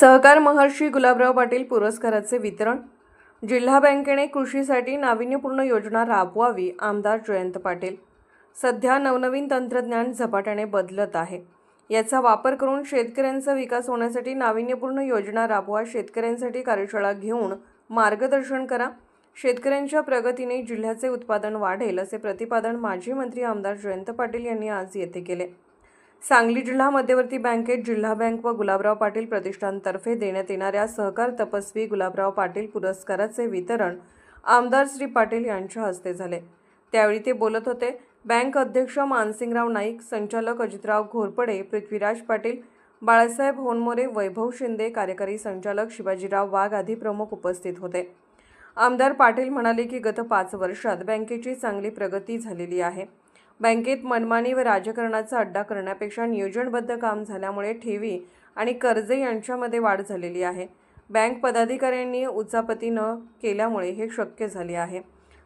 सहकार महर्षी गुलाबराव पाटील पुरस्काराचे वितरण जिल्हा बँकेने कृषीसाठी नाविन्यपूर्ण योजना राबवावी आमदार जयंत पाटील. सध्या नवनवीन तंत्रज्ञान झपाट्याने बदलत आहे. याचा वापर करून शेतकऱ्यांचा विकास होण्यासाठी नाविन्यपूर्ण योजना राबवा शेतकऱ्यांसाठी कार्यशाळा घेऊन मार्गदर्शन करा. शेतकऱ्यांच्या प्रगतीने जिल्ह्याचे उत्पादन वाढेल असे प्रतिपादन माजी मंत्री आमदार जयंत पाटील यांनी आज येथे केले. सांगली जिल्हा मध्यवर्ती बँकेत जिल्हा बँक व गुलाबराव पाटील प्रतिष्ठानतर्फे देण्यात येणाऱ्या सहकार तपस्वी गुलाबराव पाटील पुरस्काराचे वितरण आमदार श्री पाटील यांच्या हस्ते झाले. त्यावेळी ते बोलत होते बँक अध्यक्ष मानसिंगराव नाईक संचालक अजितराव घोरपडे पृथ्वीराज पाटील बाळासाहेब होनमोरे वैभव शिंदे कार्यकारी संचालक शिवाजीराव वाघ आदी प्रमुख उपस्थित होते. आमदार पाटील म्हणाले की गत पाच वर्षात बँकेची चांगली प्रगती झालेली आहे. बँकेत मनमानी व राजकारणाचा अड्डा करण्यापेक्षा नियोजनबद्ध काम झाल्यामुळे ठेवी आणि कर्जे यांच्यामध्ये वाढ झालेली आहे. बँक पदाधिकाऱ्यांनी उचापती न केल्यामुळे हे शक्य झाले आहे.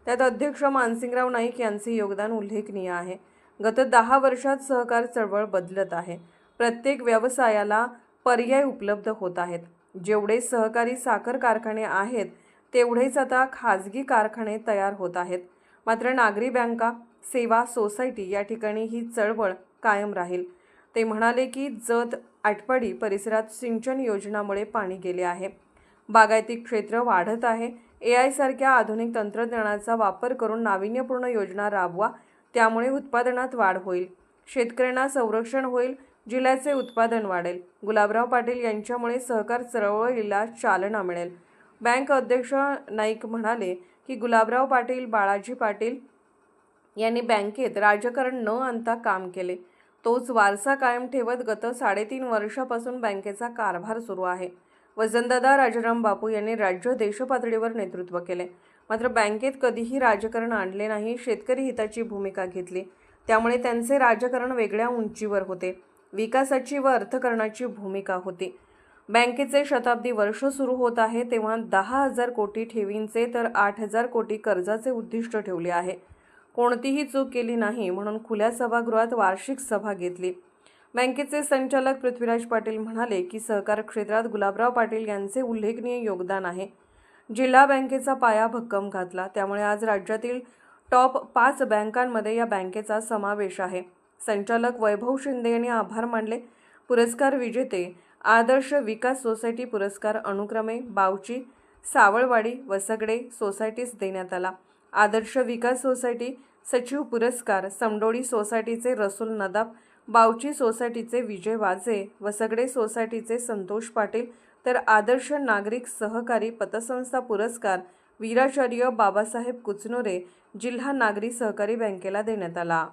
त्यात अध्यक्ष मानसिंगराव नाईक यांचे योगदान उल्लेखनीय आहे. गत दहा वर्षात सहकार चळवळ बदलत आहे. प्रत्येक व्यवसायाला पर्याय उपलब्ध होत आहेत. जेवढे सहकारी साखर कारखाने आहेत तेवढेच आता खाजगी कारखाने तयार होत आहेत. मात्र नागरी बँका सेवा सोसायटी या ठिकाणी ही चळवळ कायम राहील. ते म्हणाले की जत आटपाडी परिसरात सिंचन योजनामुळे पाणी गेले आहे. बागायती क्षेत्र वाढत आहे. ए आयसारख्या आधुनिक तंत्रज्ञानाचा वापर करून नाविन्यपूर्ण योजना राबवा त्यामुळे उत्पादनात वाढ होईल. शेतकऱ्यांना संरक्षण होईल जिल्ह्याचे उत्पादन वाढेल. गुलाबराव पाटील यांच्यामुळे सहकार चळवळीला चालना मिळेल. बँक अध्यक्ष नाईक म्हणाले की गुलाबराव पाटील बाळाजी पाटील यांनी बँकेत राजकारण न आणता काम केले. तोच वारसा कायम ठेवत गत साडेतीन वर्षापासून बँकेचा कारभार सुरू आहे. वजनदादा राजाराम बापू यांनी राज्य देशपातळीवर नेतृत्व केले. मात्र बँकेत कधीही राजकारण आणले नाही शेतकरी हिताची भूमिका घेतली. त्यामुळे त्यांचे राजकारण वेगळ्या उंचीवर होते. विकासाची व अर्थकारणाची भूमिका होती. बँकेचे शताब्दी वर्ष सुरू होत आहे तेव्हा दहा हजार कोटी ठेवींचे तर आठ हजार कोटी कर्जाचे उद्दिष्ट ठेवले आहे. कोणतीही चूक केली नाही म्हणून खुल्या सभागृहात वार्षिक सभा घेतली. बँकेचे संचालक पृथ्वीराज पाटील म्हणाले की सहकार क्षेत्रात गुलाबराव पाटील यांचे उल्लेखनीय योगदान आहे. जिल्हा बँकेचा पाया भक्कम घातला. त्यामुळे आज राज्यातील टॉप पाच बँकांमध्ये या बँकेचा समावेश आहे. संचालक वैभव शिंदे यांनी आभार मानले. पुरस्कार विजेते आदर्श विकास सोसायटी पुरस्कार अनुक्रमे बावची सावळवाडी वसगडे सोसायटीस देण्यात आला. आदर्श विकास सोसायटी सचिव पुरस्कार समडोळी सोसायटीचे रसूल नदाब बावची सोसायटीचे विजय वाजे वसगडे सोसायटीचे संतोष पाटील तर आदर्श नागरिक सहकारी पतसंस्था पुरस्कार वीराचार्य बाबासाहेब कुचनोरे जिल्हा नागरी सहकारी बँकेला देण्यात आला.